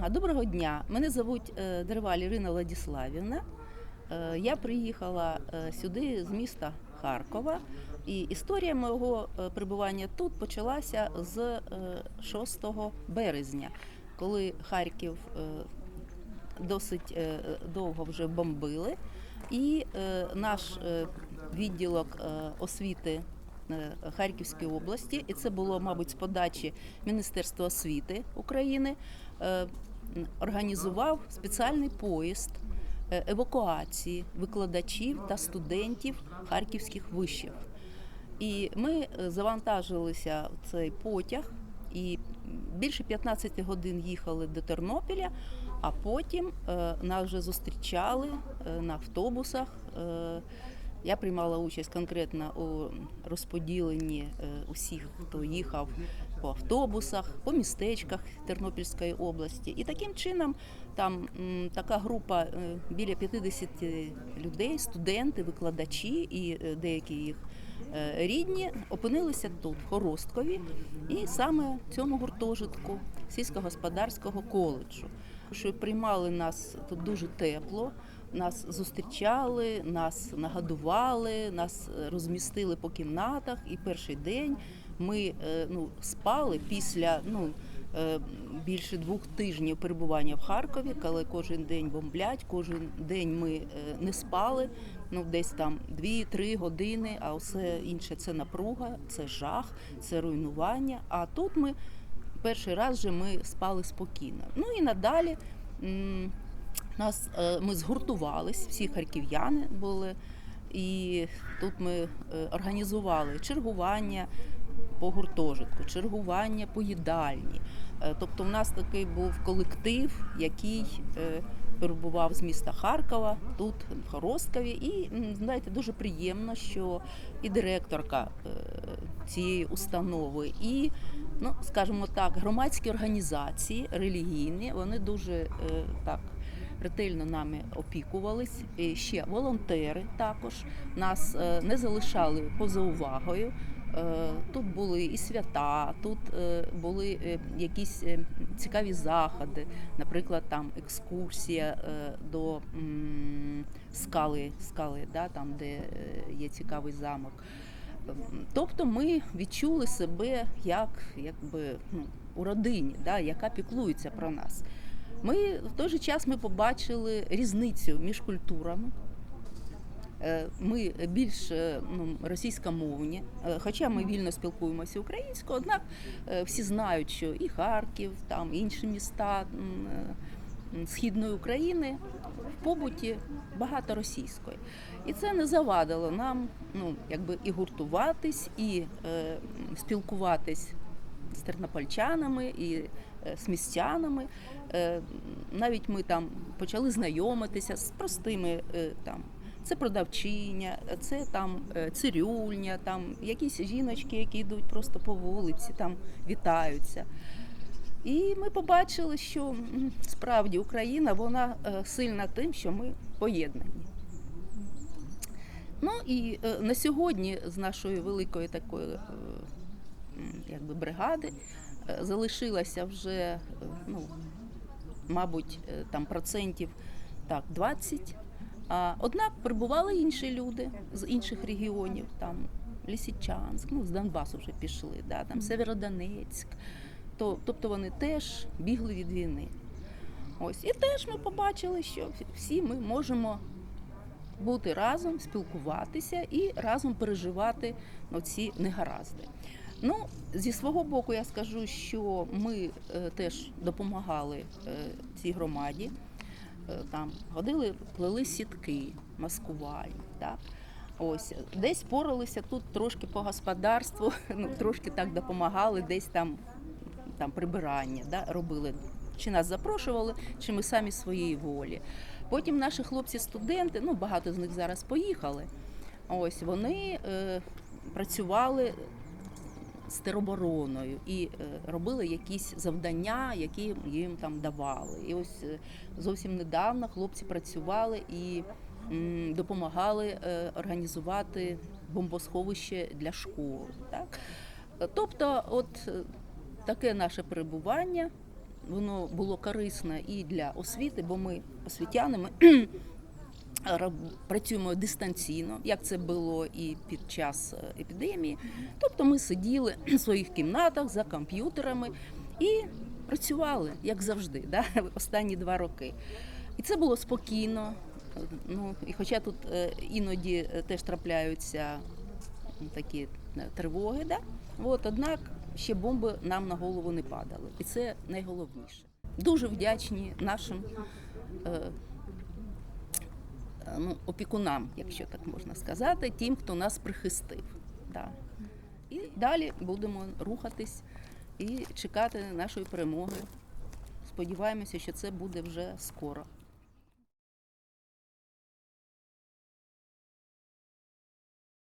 Ага, доброго дня. Мене звуть е, Дерваль Ірина Владиславівна. Е, Я приїхала е, сюди з міста Харкова, і історія мого перебування тут почалася з е, 6 березня, коли Харків досить довго вже бомбили, і наш відділок освіти е, Харківської області, і це було, мабуть, з подачі Міністерства освіти України, е, організував спеціальний поїзд е, евакуації викладачів та студентів харківських вишів. І ми завантажилися в цей потяг і більше 15 годин їхали до Тернопіля, а потім нас вже зустрічали на автобусах. Я приймала участь конкретно у розподіленні е, усіх, хто їхав по автобусах, по містечках Тернопільської області. І таким чином там така група е, біля 50 людей, студенти, викладачі і е, деякі їх рідні опинилися тут, в Хоросткові, і саме в цьому гуртожитку сільськогосподарського коледжу. Що приймали нас тут дуже тепло, нас зустрічали, нас нагодували, нас е, розмістили по кімнатах. І перший день ми е, ну, спали після ну, е, більше двох тижнів перебування в Харкові, коли кожен день бомблять, кожен день ми не спали. Ну, десь там 2-3 години, а все інше це напруга, це жах, це руйнування. А тут ми перший раз вже ми спали спокійно. Ну і надалі нас, е, ми згуртувались, всі харків'яни були, і тут ми е, організували чергування по гуртожитку, чергування по їдальні. Е, Тобто, в нас такий був колектив, який перебував з міста Харкова, тут в Хоросткові. І знаєте, дуже приємно, що і директорка цієї установи, і ну скажімо так, громадські організації релігійні, вони дуже е, так. Ретельно нами опікувались. І ще волонтери також нас е, не залишали поза увагою. Е, Тут були і свята, тут е, були якісь цікаві заходи, наприклад, там екскурсія до скали, скали да, там, де є цікавий замок. Тобто ми відчули себе як якби, ну, у родині, да, яка піклується про нас. Ми в той же час ми побачили різницю між культурами. Е, Ми більш е, ну, російськомовні, е, хоча ми вільно спілкуємося українською, однак всі знають, що і Харків, там інші міста східної України в побуті багато російської. І це не завадило нам ну, якби і гуртуватись, і е, спілкуватись з тернопольчанами і е, з містянами. Е, Навіть ми там почали знайомитися з простими е, там. Це продавчиня, це там е, цирюльня, там якісь жіночки, які йдуть просто по вулиці, там вітаються. І ми побачили, що справді Україна вона е, сильна тим, що ми поєднані. Ну і е, на сьогодні з нашої великої такої е, якби бригади залишилося вже, ну, мабуть, там процентів так, 20. А, однак прибували інші люди з інших регіонів, там Лісичанськ, ну з Донбасу вже пішли, да, там Северодонецьк. То, тобто вони теж бігли від війни. Ось і теж ми побачили, що всі ми можемо бути разом, спілкуватися і разом переживати ну, ці негаразди. Ну, зі свого боку, я скажу, що ми е, теж допомагали е, цій громаді. Е, Там ходили, плели сітки, маскувальні. Так? Ось десь поралися тут трошки по господарству, ну трошки так допомагали, десь там, там прибирання да, робили. Чи нас запрошували, чи ми самі своєї волі. Потім наші хлопці-студенти, ну багато з них зараз поїхали. Ось вони е, працювали з теробороною і е, робили якісь завдання, які їм там давали. І ось е, зовсім недавно хлопці працювали і м, допомагали е, організувати бомбосховище для школи. Так? Тобто, от е, таке наше перебування воно було корисне і для освіти, бо ми освітяни. Працюємо дистанційно, як це було і під час е, епідемії. Тобто ми сиділи в своїх кімнатах за комп'ютерами і працювали, як завжди, да? останні два роки. І це було спокійно. Ну, і хоча тут е, іноді е, теж трапляються такі тривоги, да? От, однак ще бомби нам на голову не падали. І це найголовніше. Дуже вдячні нашим е, е, ну, опікунам, якщо так можна сказати, тим, хто нас прихистив. Да. І далі будемо рухатись і чекати нашої перемоги. Сподіваємося, що це буде вже скоро.